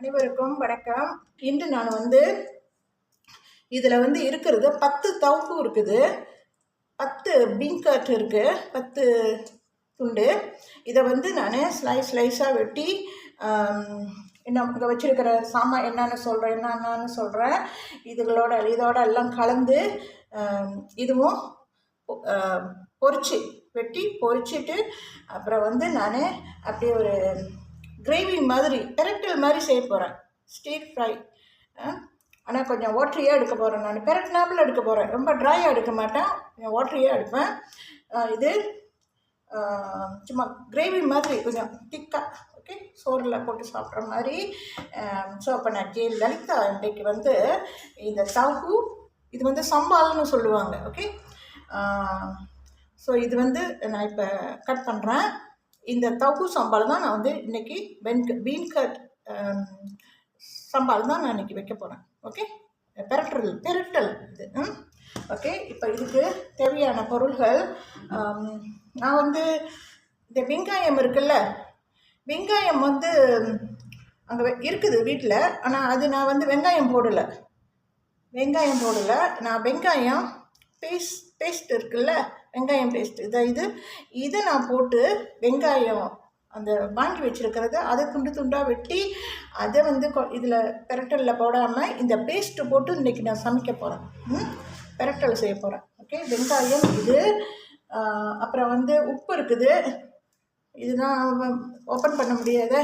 அனைவருக்கும் வணக்கம். இன்று நான் வந்து இதில் வந்து இருக்கிறது பத்து தவுப்பு இருக்குது. பத்து பீன்கட் இருக்குது பத்து துண்டு. இதை வந்து நான் ஸ்லைஸ் ஸ்லைஸாக வெட்டி என்ன இங்கே வச்சுருக்கிற சாமான் என்னென்னு சொல்கிறேன் என்னென்னு சொல்கிறேன் இதுகளோட இதோட எல்லாம் கலந்து இதுவும் பொ- வெட்டி பொறிச்சிட்டு அப்புறம் வந்து நான் அப்படியே ஒரு கிரேவி மாதிரி பெரட்டல் மாதிரி செய்ய போகிறேன் ஸ்டீர் ஃப்ரை ஆனால் கொஞ்சம் ஓட்டரியாக எடுக்க போகிறேன் நான். பெரட்னாப்பில் எடுக்க போகிறேன் ரொம்ப ட்ரையாக எடுக்க மாட்டேன். கொஞ்சம் ஓட்டரியாக எடுப்பேன். இது சும்மா கிரேவி மாதிரி கொஞ்சம் திக்காக ஓகே சோறில் போட்டு சாப்பிட்ற மாதிரி ஸோ அப்போ நான் ஜே லலிதா இன்றைக்கு வந்து இந்த தகு இது வந்து சம்பால்னு சொல்லுவாங்க ஓகே ஸோ இது வந்து நான் இப்போ கட் பண்ணுறேன் இந்த தகு சம்பால் தான் நான் வந்து இன்றைக்கி வென்க பீன் கட் சம்பால் தான் நான் இன்றைக்கி வைக்க போகிறேன் ஓகே? பெரட்டல் பெரட்டல் இது. ம்? ஓகே? இப்போ இதுக்கு தேவையான பொருள்கள் நான் வந்து இந்த வெங்காயம் இருக்குல்ல வெங்காயம் வந்து அங்கே இருக்குது வீட்டில் ஆனால் அது நான் வந்து வெங்காயம் போடலை. வெங்காயம் போடலை. நான் வெங்காயம் பேஸ்ட் பேஸ்ட் இருக்குல்ல வெங்காயம் பேஸ்ட் இதை இது இதை நான் போட்டு வெங்காயம் அந்த வாங்கி வச்சுருக்கிறத அதை துண்டு துண்டாக வெட்டி அதை வந்து இதில் பெரட்டலில் போடாமல் இந்த பேஸ்ட்டு போட்டு இன்றைக்கி நான் சமைக்க போகிறேன் ம்? பெரட்டல் செய்ய போகிறேன் ஓகே? வெங்காயம் இது அப்புறம் வந்து உப்பு இருக்குது. இது நான் ஓப்பன் பண்ண முடியாத.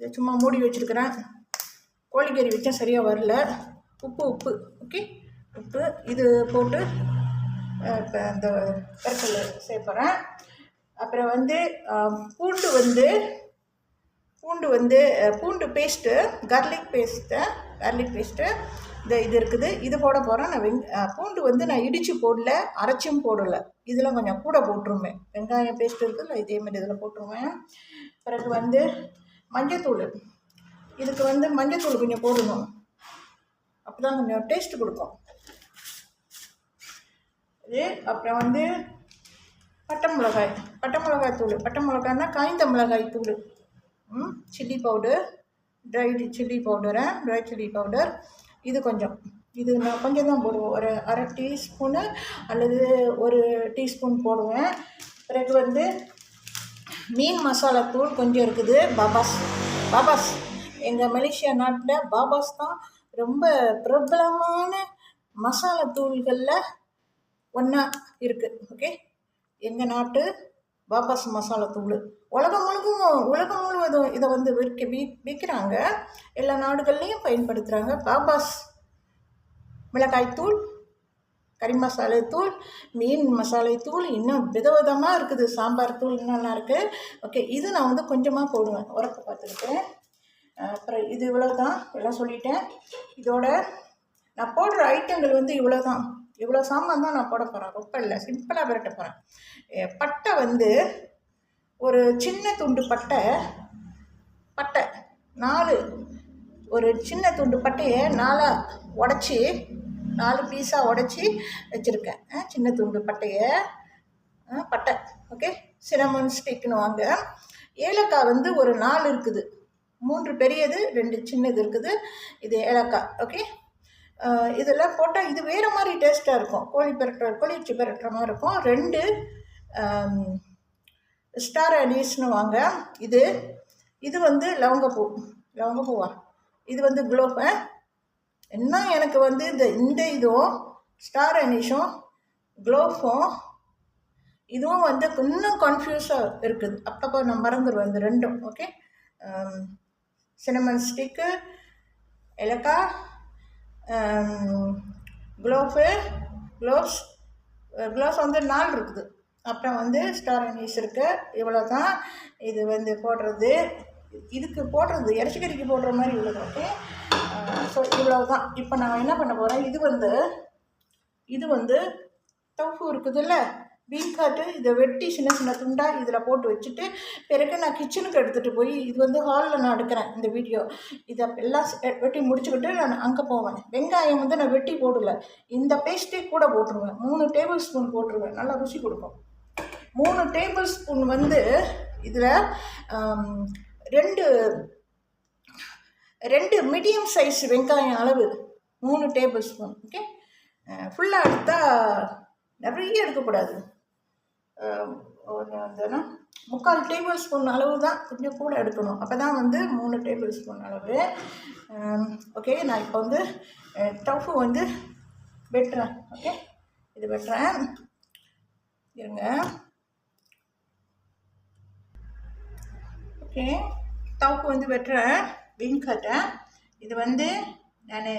இதை சும்மா மூடி வச்சுருக்கிறேன். கோழிக்கறி வச்சா சரியாக வரல. உப்பு உப்பு. ஓகே? உப்பு இது போட்டு இப்போ இந்த கருப்பலை செய்ய போகிறேன் அப்புறம் வந்து பூண்டு வந்து பூண்டு வந்து பூண்டு paste garlic paste garlic paste இந்த இது இருக்குது. இது போட போகிறேன் நான் வெங் பூண்டு வந்து நான் இடித்து போடல அரைச்சும் போடலை. இதில் கொஞ்சம் கூட போட்டுருவேன். வெங்காயம் பேஸ்ட் இருக்குல்ல இதே மாதிரி இதில் போட்டுருவேன். பிறகு வந்து மஞ்சத்தூள். இதுக்கு வந்து மஞ்சத்தூள் கொஞ்சம் போடணும். அப்போ தான் கொஞ்சம் டேஸ்ட்டு கொடுக்கும். இது அப்புறம் வந்து பட்டை மிளகாய் பட்டை மிளகாய் தூள் பட்டை மிளகாய்னா காய்ந்த மிளகாய் தூள். ம் chilli powder dried chilli powder dry chilli powder இது கொஞ்சம். இது நான் கொஞ்சம் தான் போடுவோம் ஒரு அரை டீஸ்பூனு அல்லது ஒரு டீஸ்பூன் போடுவேன். பிறகு வந்து மீன் மசாலா தூள் கொஞ்சம் இருக்குது. பாபாஸ் பாபாஸ். எங்கள் மலேசியா நாட்டில் பாபாஸ் தான் ரொம்ப பிரபலமான மசாலா தூள்களில் ஒன்றா இருக்குது ஓகே எங்கள் நாட்டு பாபாஸ் மசாலா தூள். உலகம் முழுக்கும் உலகம் முழுவதும் இதை வந்து விற்க வி விற்கிறாங்க எல்லா நாடுகள்லேயும் பயன்படுத்துகிறாங்க பாபாஸ் மிளகாய்த்தூள் கறி மசாலை தூள் மீன் மசாலை தூள் இன்னும் விதவிதமாக இருக்குது. சாம்பார் தூள் இன்னும் இருக்குது ஓகே இது நான் வந்து கொஞ்சமாக போடுவேன். உரத்தை பார்த்துக்கிட்டேன். அப்புறம் இது இவ்வளோ தான் எல்லாம் சொல்லிட்டேன். இதோட நான் போடுற ஐட்டங்கள் வந்து இவ்வளோ தான் இவ்வளோ சாமான் தான் நான் போட போகிறேன் ரொம்ப இல்லை. சிம்பிளாக விரட்ட போகிறேன் பட்டை வந்து ஒரு சின்ன துண்டு பட்டை பட்டை நாலு ஒரு சின்ன துண்டு பட்டையை நாலாக உடச்சி நாலு பீஸாக உடச்சி வச்சுருக்கேன். சின்ன துண்டு பட்டையை. பட்டை. ஓகே சினமன் ஸ்டிக்னு வாங்க. ஏலக்காய் வந்து ஒரு நாலு இருக்குது. மூன்று பெரியது ரெண்டு சின்னது இருக்குது. இது ஏலக்காய். ஓகே இதெல்லாம் போட்டால் இது வேறு மாதிரி டேஸ்ட்டாக இருக்கும். கோழி பெரட்டுற கோழி வச்சு பெரட்டுற மாதிரி இருக்கும். ரெண்டு ஸ்டார் அனீஸ்னு வாங்க. இது இது வந்து லவங்கப்பூ. லவங்கப்பூவா? இது வந்து குலோப் என்ன எனக்கு வந்து இந்த இந்த இதுவும் ஸ்டார் அனீஷும் குளோஃபும் இதுவும் வந்து இன்னும் கன்ஃபியூஸாக இருக்குது. அப்பப்போ நான் மறந்துடுவேன் இந்த ரெண்டும். ஓகே சினமன் ஸ்டிக்கு ஏலக்காய் க்ளோஃபு க்ளோவ்ஸ் க்ளோவ்ஸ் வந்து நாலு இருக்குது. அப்புறம் வந்து ஸ்டார் அனீஸ் இருக்குது இவ்வளோ தான் இது வந்து போடுறது. இதுக்கு போடுறது இறச்சிக்கறிக்கு போடுற மாதிரி இவ்வளோ ஓகே ஸோ இவ்வளோ தான் இப்போ நான் என்ன பண்ண போகிறேன் இது வந்து இது வந்து டஃபு இருக்குதுல்ல? பீன்காட்டு இதை வெட்டி சின்ன சின்ன துண்டாக இதில் போட்டு வச்சுட்டு பிறகு நான் கிச்சனுக்கு எடுத்துகிட்டு போய் இது வந்து ஹாலில் நான் எடுக்கிறேன் இந்த வீடியோ இதை எல்லாம் வெட்டி முடிச்சுக்கிட்டு நான் அங்கே போவேன். வெங்காயம் வந்து நான் வெட்டி போடல. இந்த பேஸ்ட்டே கூட போட்டுருவேன். மூணு டேபிள் ஸ்பூன் போட்டுருவேன். நல்லா ருசி கொடுக்கும். மூணு டேபிள் ஸ்பூன் வந்து இதில் ரெண்டு ரெண்டு மீடியம் சைஸ் வெங்காயம் அளவு. மூணு டேபிள் ஸ்பூன் ஓகே ஃபுல்லாக எடுத்தால் நிறைய எடுக்கக்கூடாது. வந்துன்னா முக்கால் டேபிள் ஸ்பூன் அளவு தான் கொஞ்சம் கூட எடுக்கணும். அப்போ தான் வந்து மூணு டேபிள் ஸ்பூன் அளவு ஓகே நான் இப்போ வந்து டஃபு வந்து வெட்டுறேன். ஓகே இது வெட்டுறேன். இருங்க. ஓகே டவுக்கு வந்து வெட்டுறேன். விங் கட்டேன் இது வந்து நான்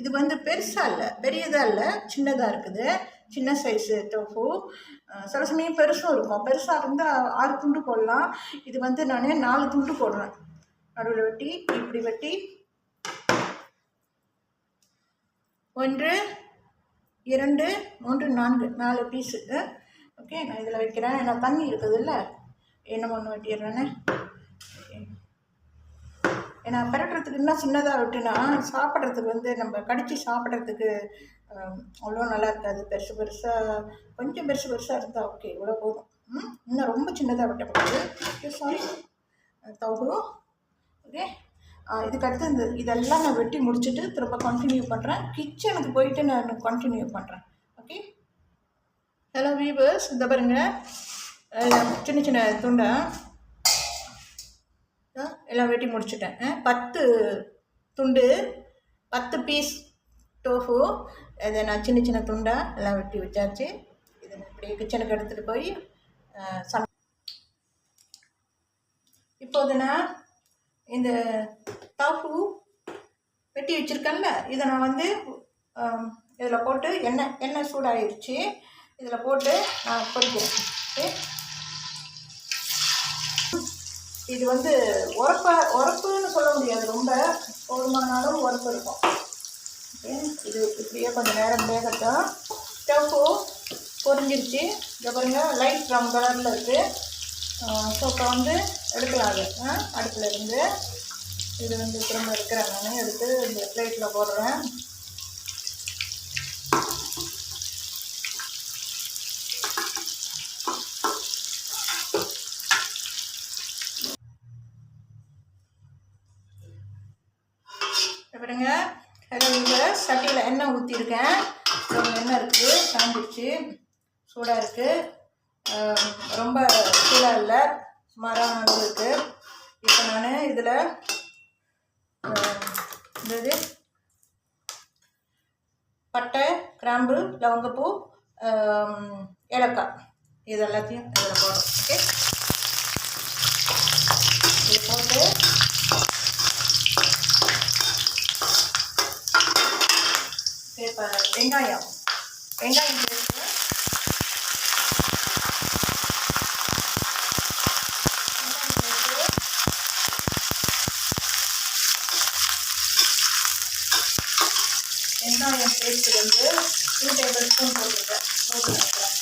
இது வந்து பெருசாக இல்லை பெரியதாக இல்லை சின்னதாக இருக்குது. சின்ன சைஸு டோஃபு சில சமயம் பெருசும் இருக்கும். பெருசாக இருந்தால் ஆறு துண்டு போடலாம். இது வந்து நான் நாலு துண்டு போடுறேன். நடுவில் வெட்டி இப்படி வெட்டி. ஒன்று இரண்டு மூன்று நான்கு. நாலு பீஸு ஓகே நான் இதில் வைக்கிறேன். ஏன்னா தண்ணி இருக்குது இல்லை. என்ன ஒன்று வெட்டிடுறேன்னு ஏன்னா பரட்டுறதுக்கு இன்னும் சின்னதாக விட்டுனா சாப்பிட்றதுக்கு வந்து நம்ம கடித்து சாப்பிட்றதுக்கு அவ்வளோ நல்லா இருக்காது. பெருசு பெருசாக கொஞ்சம் பெருசு பெருசாக இருந்தால் ஓகே இவ்வளோ போதும். ம் இன்னும் ரொம்ப சின்னதாக வெட்டக்கூடாது சாரி தவறும் ஓகே இதுக்கு அடுத்து இந்த இதெல்லாம் நான் வெட்டி முடிச்சுட்டு திரும்ப கண்டினியூ பண்ணுறேன் கிச்சனுக்கு போயிட்டு நான் கண்டினியூ பண்ணுறேன் ஓகே ஹலோ வீவர்ஸ் இந்த பாருங்க. சின்ன சின்ன துண்டை. எல்லாம் வெட்டி முடிச்சிட்டேன். ஆ, பத்து துண்டு பத்து பீஸ் டோஃபு இதை நான் சின்ன சின்ன துண்டாக எல்லாம் வெட்டி வச்சாச்சு. இதை இப்படி கிச்சனுக்கு எடுத்துகிட்டு போய் ஆ, சம இப்போது நான் இந்த டாஃபு வெட்டி வச்சுருக்கேன்ல இதை நான் வந்து இதில் போட்டு எண்ணெய் எண்ணெய் சூடாகிடுச்சு இதில் போட்டு நான் பொறிக்கிறேன். இது வந்து உரப்பா உரப்புன்னு சொல்ல முடியாது. ரொம்ப போதுமானாலும் உரப்பு இருக்கும். இது இப்படியே கொஞ்சம் நேரம் வேகட்டும் ஸ்டவ்வு பொரிஞ்சிருச்சு. இதை பாருங்கள் லைட் ப்ரௌன் கலரில் இருக்குது ஸோ இப்போ வந்து எடுக்கலாம் அது. ஆ, இருந்து. இது வந்து திரும்ப எடுக்கிறேன் நான் எடுத்து இந்த பிளேட்டில் போடுறேன் பாருங்க ஹலோ இங்கே சட்டியில் எண்ணெய் ஊற்றிருக்கேன் எண்ணெய் இருக்குது காஞ்சிடுச்சு சூடாக இருக்குது ரொம்ப சூடாக இல்லை. சுமாராக வந்துருக்கு. இப்போ நான் இதில் இந்த இது பட்டை கிராம்பு லவங்கப்பூ ஏலக்காய். இது எல்லாத்தையும் இதில் போடுறோம் ஓகே? இது போட்டு இப்போ வெங்காயம். வெங்காயம் பேஸ்ட்டு வெங்காயம் பேஸ்ட் வந்து டூ டேபிள் ஸ்பூன் போட்டிருக்கேன் போட்டுருக்கேன்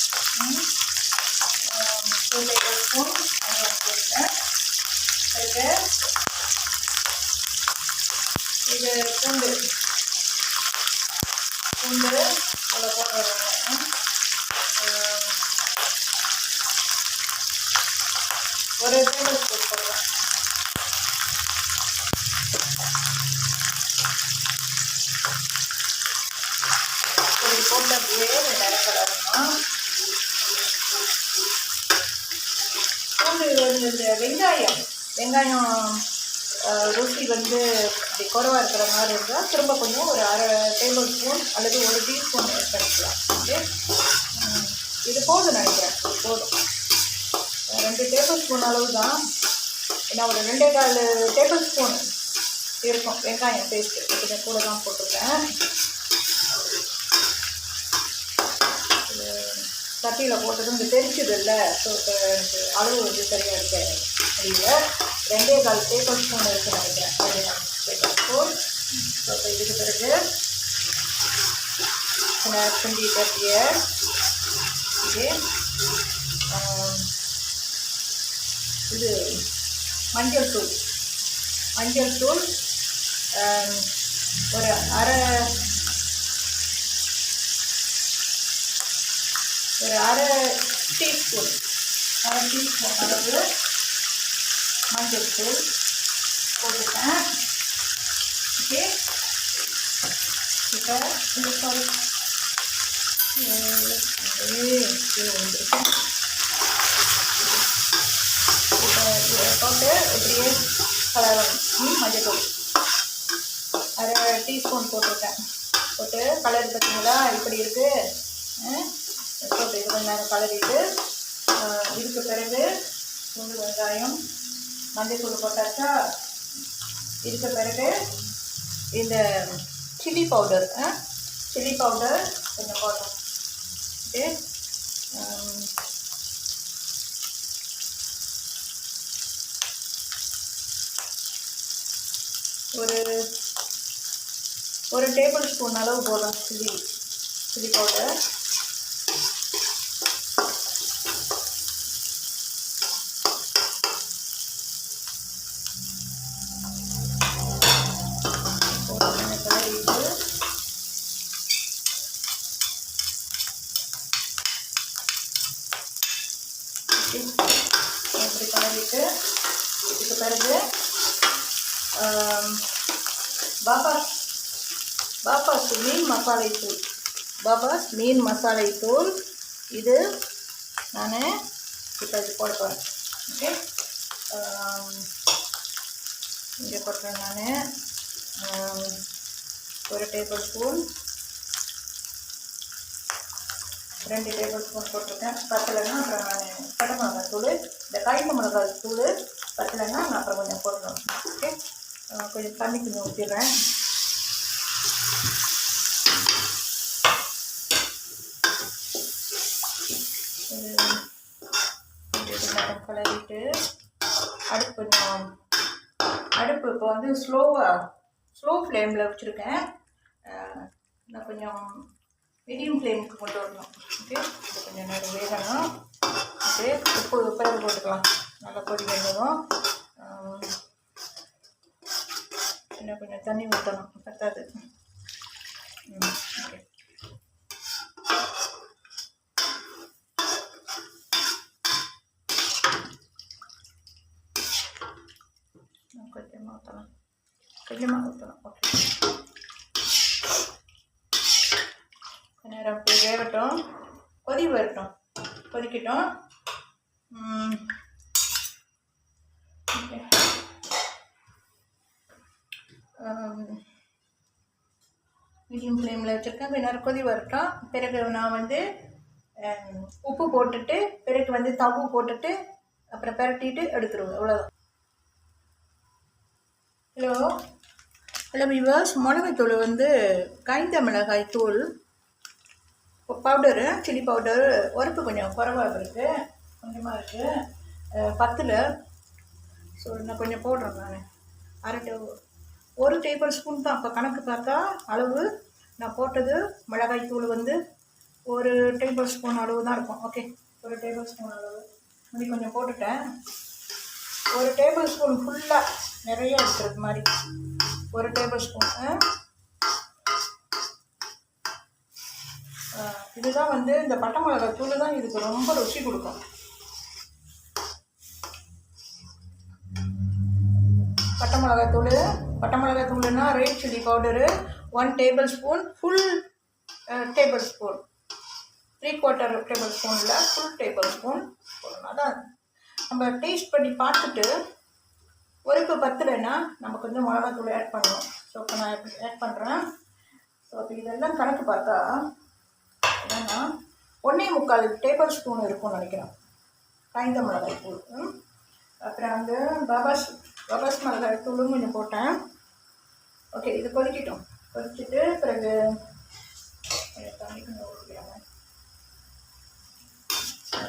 டூ டேபிள் ஸ்பூன் வெங்காயம் போட்டேன் அதுக்கு இது பூண்டு. பூண்டு அதை போட்டுருவேன் ஒரு டேபிள் ஸ்பூன் போடுவேன் ஒரு போட்டு அப்படியே நிறக்கடணும் பூண்டு வந்து இந்த வெங்காயம். வெங்காயம் அஹ், ருசி வந்து அப்படி குறவாக இருக்கிற மாதிரி இருந்தால் திரும்ப கொஞ்சம் ஒரு அரை டேபிள் ஸ்பூன் அல்லது ஒரு டீஸ்பூன் எடுத்துக்கலாம். ஓகே? இது போதும் நினைக்கிறேன். போதும். ரெண்டு டேபிள் ஸ்பூன் அளவு தான் ஏன்னா ஒரு ரெண்டே கால் டேபிள் ஸ்பூன் இருக்கும். வெங்காயம் பேஸ்ட்டு கொஞ்சம் கூட தான் போட்டிருக்கேன் இது சட்டியில் போட்டது இங்கே தெரிச்சதில்ல இல்லை ஸோ இப்போ எனக்கு அளவு வந்து சரியாக இருக்க முடியல ரெண்டே கால் டேபிள் ஸ்பூன் இருக்கு நினைக்கிறேன். ரெண்டே கால் டேபிள் ஸ்பூன் ஸோ இப்போ இதுக்கு பிறகு டுவெண்ட்டி தட்டிய இது இது மஞ்சள் தூள். மஞ்சள் தூள் ஒரு அரை ஒரு அரை டீஸ்பூன் அரை டீஸ்பூன் அளவு மஞ்சள் தூள் போட்டுட்டேன். ஓகே. இப்போ இந்த சாரி வந்துருக்கேன் போட்டு இப்படியே கலரணும் மஞ்சள் அரை டீஸ்பூன் போட்டிருக்கேன். போட்டு கலர் பார்த்தீங்களா இப்படி இருக்குது நேரம் கலரிட்டு இதுக்கு பிறகு பூண்டு வெங்காயம் மஞ்சள் போட்டாச்சா இதுக்கு பிறகு இந்த சில்லி பவுடர் சில்லி பவுடர் கொஞ்சம் போட்டோம் ஓகே ஒரு ஒரு டேபிள் ஸ்பூன் அளவு போடலாம் சில்லி சில்லி பவுடர் போட்டு கொஞ்சம் கலரிட்டு இப்படி கலரிட்டு இதுக்கு பிறகு ஆம், பாபாஸ் பாபாஸ் மீன் மசாலை தூள் பாபாஸ் மீன் மசாலை தூள் இது நான் இப்போ இது ஓகே? இங்கே போட்டுறேன் நான். ஒரு டேபிள் ஸ்பூன். ரெண்டு டேபிள் ஸ்பூன் போட்டிருக்கேன். பத்தலைன்னா அப்புறம் நான் கடை தூள். இந்த காய்ந்த மிளகாய் தூள் பத்தலைன்னா நான் அப்புறம் கொஞ்சம் போட்டுருவேன் ஓகே? கொஞ்சம் தண்ணி கொஞ்சம் ஊற்றிடுறேன் இது இது அடுப்பு கொஞ்சம் அடுப்பு இப்போ வந்து ஸ்லோவாக ஸ்லோ ஃப்ளேமில் வச்சுருக்கேன். நான் கொஞ்சம் மீடியம் ஃப்ளேமுக்கு கொண்டு வரணும். ஓகே இது கொஞ்சம் நேரம் வேகணும். ஓகே உப்பு பிறகு போட்டுக்கலாம். நல்லா பொடி வேகணும் இன்னும் கொஞ்சம் தண்ணி ஊற்றணும் பத்தாது. ம் ஓகே கொஞ்சமாக ஊற்றலாம் கொஞ்சமாக ஊற்றலாம் ஓகே கொஞ்ச நேரம் அப்படி வேகட்டும் கொதி வரட்டும் கொதிக்கட்டும் மீடியம் ஃப்ளேமில் வச்சுருக்கேன். கொஞ்ச நேரம் கொதி வரட்டும். பிறகு நான் வந்து um, உப்பு போட்டுட்டு பிறகு வந்து தவு போட்டுட்டு அப்புறம் பிரட்டிட்டு எடுத்துருவேன். அவ்வளோதான் ஹலோ. ஹலோ விவாஸ் மிளகாய்த்தூள் வந்து காய்ந்த மிளகாய் தூள். பவுடரு சில்லி பவுடர் உரப்பு கொஞ்சம் குறைவாக இருக்குது கொஞ்சமாக இருக்குது பத்தில் ஸோ நான் கொஞ்சம் போடுறேன் நான் அரை டே- ஒரு டேபிள் ஸ்பூன் தான். இப்போ கணக்கு பார்த்தா அளவு. நான் போட்டது மிளகாய் தூள் வந்து ஒரு டேபிள் ஸ்பூன் அளவு தான் இருக்கும். ஓகே ஒரு டேபிள் ஸ்பூன் அளவு. இப்படி கொஞ்சம் போட்டுட்டேன். ஒரு டேபிள் ஸ்பூன் ஃபுல்லாக நிறைய இருக்கிறது மாதிரி. ஒரு டேபிள் ஸ்பூன் இதுதான் வந்து இந்த பட்டை மிளகாய் தூள் தான் இதுக்கு ரொம்ப ருசி கொடுக்கும். பட்டை மிளகாய் தூள் பட்டை மிளகாய் தூள்னா red chilli powder one tablespoon full tablespoon three quarter table ஸ்பூனில் ஃபுல் டேபிள் ஸ்பூன் போடணும். அதான் நம்ம டேஸ்ட் பண்ணி பார்த்துட்டு பருப்பு பத்துலன்னா நம்ம கொஞ்சம் மிளகாத்தூள் ஆட் பண்ணணும் ஸோ இப்போ நான் ஆட் பண்ணுறேன். ஸோ இப்போ இதெல்லாம் கணக்கு பார்த்தா என்னென்னா ஒன்றே முக்கால் டேபிள் ஸ்பூன் இருக்கும்னு நினைக்கிறேன். காய்ந்த மிளகாய் தூள். ம். அப்புறம் வந்து பபாஸ் பபாஸ் மிளகாய் தூளும் கொஞ்சம் போட்டேன். ஓகே இது கொதிக்கிட்டோம். கொதிச்சுட்டு பிறகு தண்ணி கொஞ்சம்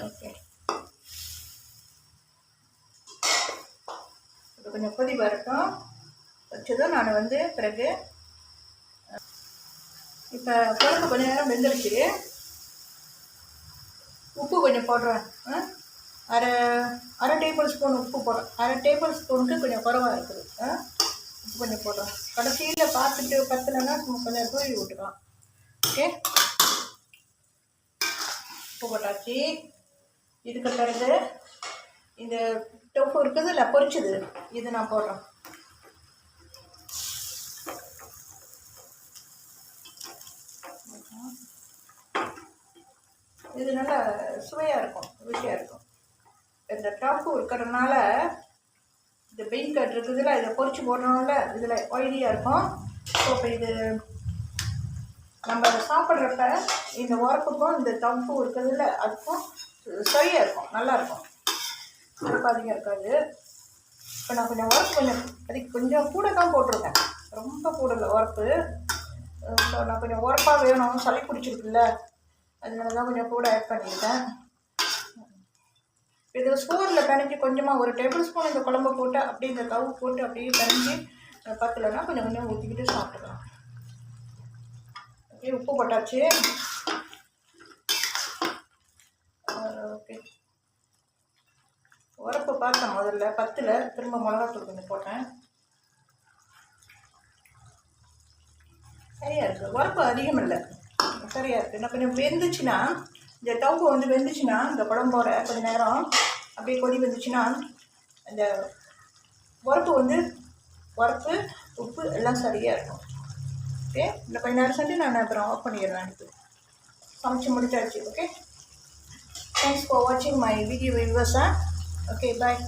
ஓகே கொஞ்சம் கொதி வரட்டும். வச்சதும் நான் வந்து பிறகு இப்போ குழம்பு கொஞ்ச நேரம் வெந்துருச்சு. உப்பு கொஞ்சம் போடுறேன். ஆ? அரை அரை டேபிள் ஸ்பூன் உப்பு போடுறேன். அரை டேபிள் ஸ்பூனுக்கு கொஞ்சம் குறவாக இருக்குது. ஆ? உப்பு கொஞ்சம் போடுறேன். கடைசியில் பார்த்துட்டு பத்தலைன்னா கொஞ்சம் தூவி விட்டுக்கலாம். ஓகே? உப்பு போட்டாச்சு. இதுக்கு பிறகு இந்த டொஃபு இருக்குது இல்லை பொரிச்சது இது நான் போடுறேன். இது நல்லா சுவையாக இருக்கும் ருசியாக இருக்கும். இந்த டாஃபு இருக்கிறதுனால இந்த பெயின் கட் இருக்குதுல இதை பொறிச்சு போடுறனால இதில் ஒயிலியாக இருக்கும். ஸோ இப்போ இது நம்ம அதை சாப்பிட்றப்ப இந்த உரப்புக்கும் இந்த தம்பு இருக்கிறதுல அதுக்கும் சுவையாக இருக்கும் நல்லாயிருக்கும் இருக்கும் அதிகம் இருக்காது. இப்போ நான் கொஞ்சம் உரப்பு கொஞ்சம் அதுக்கு கொஞ்சம் கூட தான் போட்டிருக்கேன். ரொம்ப கூடல உரப்பு ஸோ நான் கொஞ்சம் உரப்பாக வேணும் சளி பிடிச்சிருக்குல்ல அதனால தான் கொஞ்சம் கூட ஆட் பண்ணியிருக்கேன் இது ஸ்பூனில் பிணைஞ்சி கொஞ்சமாக ஒரு டேபிள் ஸ்பூன் இந்த குழம்பு போட்டு அப்படியே இந்த கவு போட்டு அப்படியே பிணைஞ்சி பத்தலைன்னா கொஞ்சம் கொஞ்சம் ஊற்றிக்கிட்டு சாப்பிட்டுக்கலாம். அப்படியே உப்பு போட்டாச்சு. ஓகே உரப்பு பார்த்தேன் முதல்ல. பத்தில் திரும்ப மிளகாத்தூள் கொஞ்சம் போட்டேன். சரியா இருக்குது உரப்பு அதிகம் இல்லை. சரியா இருக்குது இன்னும் கொஞ்சம் வெந்துச்சுன்னா இந்த டவுப்பு வந்து வெந்துச்சுன்னா இந்த குழம்போட கொஞ்சம் நேரம் அப்படியே கொதி வந்துச்சுன்னா அந்த உரப்பு வந்து உரப்பு உப்பு எல்லாம் சரியாக இருக்கும். ஓகே? இந்த கொஞ்ச நேரம் சென்று நான் அப்புறம் ஆஃப் பண்ணிடுறேன் அடுத்து. சமைச்சு முடிச்சாச்சு. ஓகே? தேங்க்ஸ் ஃபார் வாட்சிங் மை வீடியோ வியூவர்ஸா ஓகே பாய்